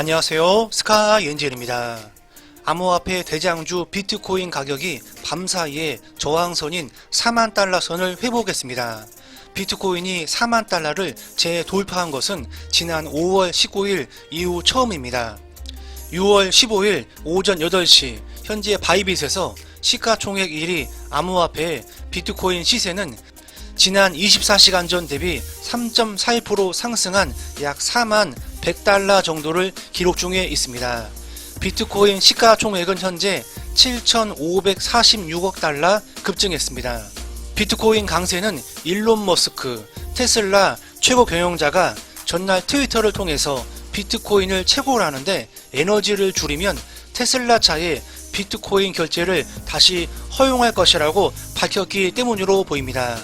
안녕하세요. 스카이엔젤입니다. 암호화폐 대장주 비트코인 가격이 밤사이에 저항선인 4만 달러 선을 회복했습니다. 비트코인이 4만 달러를 재돌파한 것은 지난 5월 19일 이후 처음입니다. 6월 15일 오전 8시 현재 바이빗에서 시가총액 1위 암호화폐 비트코인 시세는 지난 24시간 전 대비 3.41% 상승한 약 4만 100달러 정도를 기록 중에 있습니다. 비트코인 시가총액은 현재 7,546억 달러 급증했습니다. 비트코인 강세는 일론 머스크, 테슬라 최고 경영자가 전날 트위터를 통해서 비트코인을 최고라는데 에너지를 줄이면 테슬라 차에 비트코인 결제를 다시 허용할 것이라고 밝혔기 때문으로 보입니다.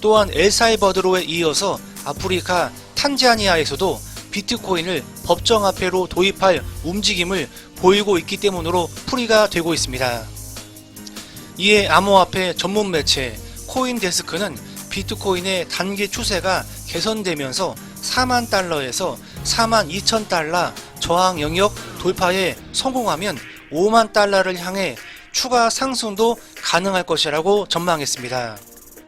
또한 엘사이버드로에 이어서 아프리카 탄자니아에서도 비트코인을 법정화폐로 도입할 움직임을 보이고 있기 때문으로 풀이가 되고 있습니다. 이에 암호화폐 전문 매체 코인데스크는 비트코인의 단기 추세가 개선되면서 4만 달러에서 4만 2천 달러 저항 영역 돌파에 성공하면 5만 달러를 향해 추가 상승도 가능할 것이라고 전망했습니다.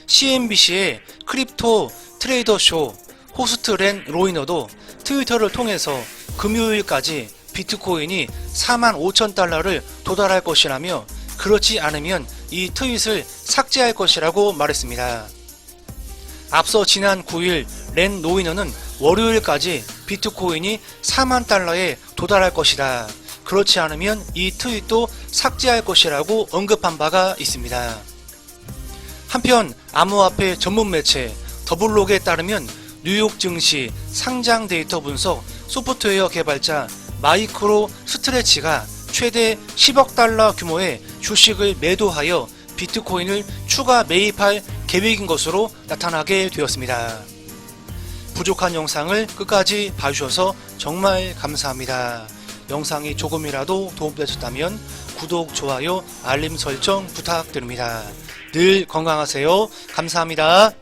CNBC의 크립토 트레이더 쇼 호스트 렌 로이너도 트위터를 통해서 금요일까지 비트코인이 4만 5천 달러를 도달할 것이라며 그렇지 않으면 이 트윗을 삭제할 것이라고 말했습니다. 앞서 지난 9일 렌 노이너는 월요일까지 비트코인이 4만 달러에 도달할 것이다. 그렇지 않으면 이 트윗도 삭제할 것이라고 언급한 바가 있습니다. 한편 암호화폐 전문 매체 더블록에 따르면 뉴욕 증시 상장 데이터 분석 소프트웨어 개발자 마이크로 스트레치가 최대 10억 달러 규모의 주식을 매도하여 비트코인을 추가 매입할 계획인 것으로 나타나게 되었습니다. 부족한 영상을 끝까지 봐주셔서 정말 감사합니다. 영상이 조금이라도 도움되셨다면 구독, 좋아요, 알림 설정 부탁드립니다. 늘 건강하세요. 감사합니다.